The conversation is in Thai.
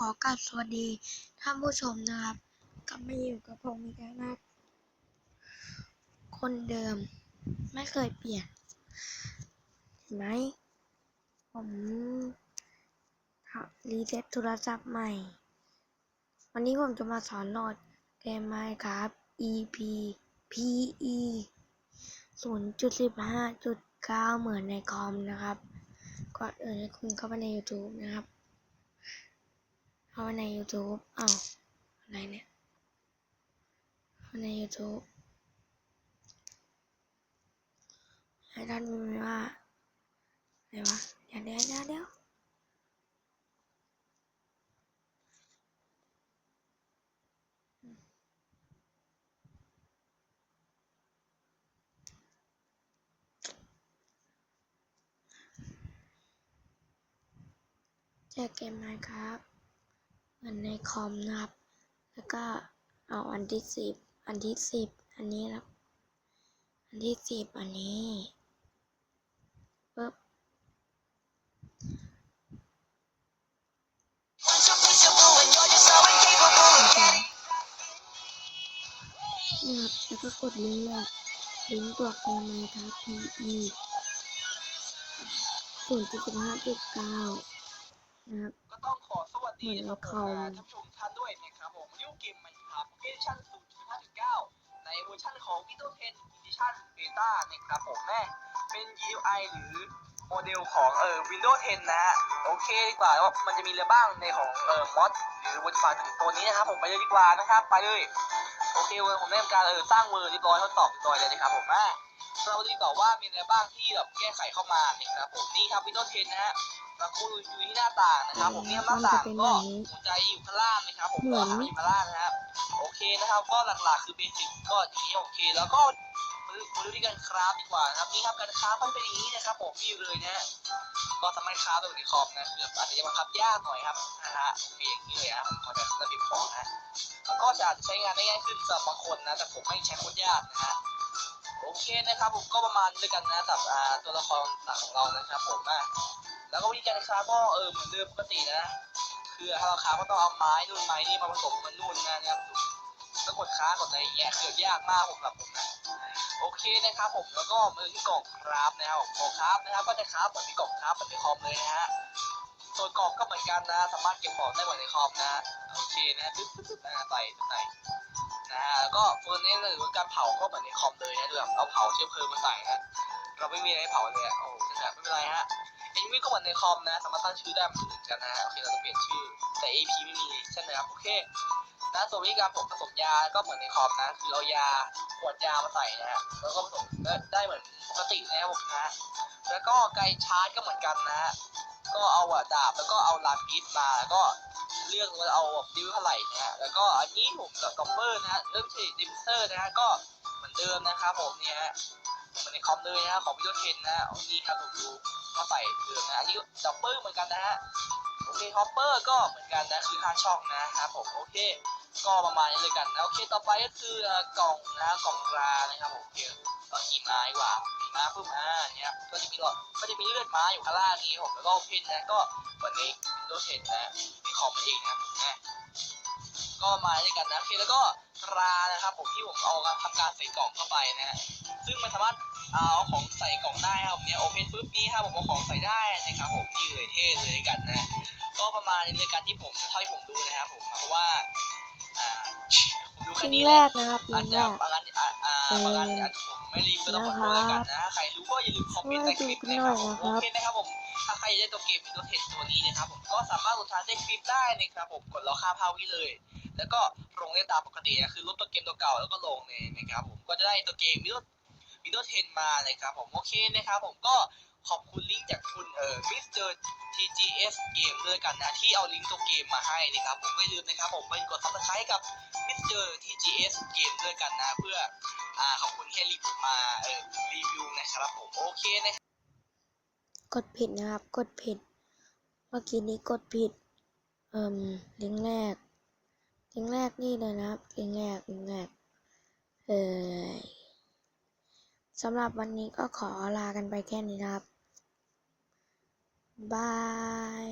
ขอกราบสวัสดีท่านผู้ชมนะครับกลับมาอยู่กับผมอีกแล้วนะครับคนเดิมไม่เคยเปลี่ยน เห็นไหม ผมรีเซ็ตโทรศัพท์ใหม่ วันนี้ผมจะมาสอนโหลดเกมไมค์ครับ EP PE 0.15.9 เหมือนในคอมนะครับ ก่อนอื่นให้คุณเข้าไปใน YouTube นะครับ เข้าไปใน YouTube อ้าวอะไรเนี่ยเข้าใน YouTube ให้ท่านดูไหมว่าอะไรวะเดี๋ยวเดี๋ยวเดี๋ยวเดี๋ยวเจอเกมไหมครับ อนในคอมนะครับ แล้วก็เอาอันที่สิบอันที่สิบอันนี้แล้วอันที่สิบอันนี้ปึ๊บนี่ครับแล้วก็กดลิงก์ลยลิงก์ตัวเกมเลยครับ PE ศูนย์จุดสิบห้าจุดเก้านะครับ ก็ต้องขอสวัสดีนะครับเหผมือนมในคอมท่านผู้ชมท่านด้วยนะครับผมนิวเกมมันครับเวอร์ชัน0.5.9 ในเวอร์ชันของ Windows 10 Edition Beta นะครับผมแม่เป็น GUI หรือโมเดลของเอ่อ Windows 10 นะฮะโอเคดีกว่าว่ามันจะมีอะไรบ้างในของเอ่อมอดหรือ w o r d f i l e ถึงตัวนี้นะครับผมไปเลยดีกว่านะครับไปเลยโอเคเวอร์ผมได้ทำการเออสร้างเวอร์เรียบร้อยทดสอบเรียบร้อยเลยนะครับผมอะเราดูดีกว่าว่ามีอะไรบ้างที่แบบแก้ไขเข้ามานะครับผมนี่ครับ Windows 10 นะฮะ มาคุยอยู่ที่หน้าต่างนะครับ ผมเนี่ยหน้าต่างก็หัวใจอยู่ข้างล่างนะครับผมก็หาอยู่ข้างล่างนะครับโอเคนะครับ ก็หลักๆคือเบสิกก็อย่างนี้โอเค แล้วก็มาดูมาดูที่การคราฟดีกว่านะครับนี่ครับการคราฟมันเป็นอย่างนี้นะครับผมมีเลยนะฮะก็สามารถคราฟได้ในคอมนะคืออาจจะยังบังคับยากหน่อยครับนะฮะโอเคอย่างนี้เลยครับผมขอแบบระเบียบของนะแล้วก็จะอาจจะใช้งานได้ง่ายขึ้นสำหรับบางคนนะแต่ผมไม่ใช้โคตรยากนะฮะโอเคนะครับผมก็ประมาณนี้ด้วยกันนะสำหรับอ่าตัวละครต่างของเรานะครับผมอะ แล้วก็วิธีการค้าก็เออเหมือนเดิมปกตินะ คือถ้าเราค้าก็ต้องเอาไม้นู่นไม้นี่มาผสมกันนู่นนะนะครับแล้วกดค้ากดอะไรอย่างเงี้ยคือยากมากผมครับผมนะโอเคนะครับผมแล้วก็มือที่กล่องคราฟนะครับกล่องคราฟนะครับ ก็จะคราฟเหมือนที่กล่องคราฟเหมือนในคอมเลยนะฮะส่วนกล่องก็เหมือนกันนะ สามารถเก็บของได้เหมือนในคอมนะโอเคนะตึ๊บตึ๊บนะใส่ใส่นะฮะแล้วก็เฟอร์เนสหรือการเผาก็เหมือนในคอมเลยนะดูแบบเอาเผาเชื้อเพลิงมาใส่นะเราไม่มีอะไรเผาเลยอะโอ้ไม่เป็นไรฮะ เอ็นวีก็เหมือนในคอมนะ สามารถตั้งชื่อได้เหมือนกันนะฮะโอเคเราจะเปลี่ยนชื่อแต่ AP ไม่มีใช่ไหมครับโอเคนะส่วนวิธีการผสมยาก็เหมือนในคอมนะคือเอายาขวดยามาใส่นะฮะแล้วก็ผสมได้เหมือนปกตินะครับผมนะแล้วก็ไกชาร์จก็เหมือนกันนะฮะก็เอาดาบแล้วก็เอาลาปิสมาแล้วก็เลือกว่าเอาแบบดิวเท่าไหร่นะฮะแล้วก็อันนี้ผมกับกอมเบอร์นะฮะเริ่มที่ดิมเซอร์นะฮะก็เหมือนเดิมนะครับผมเนี่ยเหมือนในคอมเลยนะฮะของวิดีโอเทนนะฮะนี่ครับผมดู ก็ใส่เดิมนะอันนี้ดับเบิลเหมือนกันนะฮะโอเคฮอปเปอร์ก็เหมือนกันนะคือห้าช่องนะครับผมโอเคก็ประมาณนี้เลยกันนะโอเคต่อไปก็คือกล่องนะกล่องรานะครับผมโอเก็ขี่ม้าดีกว่าขี่ม้าปุ๊บอ่าเนี่ยก็จะมีหลอดก็จะมีเลือดม้าอยู่ข้างล่างนี้ผมแล้วก็เพนนะก็เหมือนใน Windows 10นะในคอมนั่นเองนะนะก็มาด้วยกันนะโอเคแล้วก็รานะครับผมที่ผมเอาทำการใส่กล่องเข้าไปนะฮะซึ่งมันสามารถ เอาของใส่กล่องได้ครับผมเนี่ยโอเพนปุ๊บนี้ครับผมเอาของใส่ได้นะครับผมนี่เลยเท่เลยกันนะก็ประมาณนี้เลยกันที่ผมเท่าที่ผมดูนะครับผมเพราะว่าอ่าผมดูแค่ลิงนี้ก์แหแรละกนะครับลิอาจงก์จะแรกบางอันอ่าอ่าบางอันอาจจะผมไม่รีบก็ต้องขอโทษแล้วกันนะใครรู้ก็อย่าลืมคอมเมนต์ใต้คลิปนะครับผมโอเคนะครับผมถ้าใครอยากได้ตัวเกม Windows 10ตัวนี้นะครับผมก็สามารถโหลดทานได้คลิปได้นะครับผมกดรอค่าพาวิเลย แล้วก็ลงได้ตามปกตินะคือลบตัวเกมตัวเก่าแล้วก็ลงเลยนะครับผมก็จะได้ตัวเกม Windows Windows 10มานะครับผมโอเคนะครับผมก็ขอบคุณลิงก์จากคุณเอ่อ Mr. TGS Game ด้วยกันนะที่เอาลิงก์ตัวเกมมาให้นะครับผมไม่ลืมนะครับผมไปกด subscribe กับ Mr. TGS Game ด้วยกันนะเพื่ออ่าขอบคุณที่รีวิวมาเอ่อรีวิวนะครับผมโอเคนะครับกดผิดนะครับกดผิด เมื่อกี้นี้กดผิดเอ่มลิงก์แรกลิงก์แรกนี่เลยนะครับลิงก์แรกลิงก์แรกเอ่ย สำหรับวันนี้ก็ขอลากันไปแค่นี้นะครับ บาย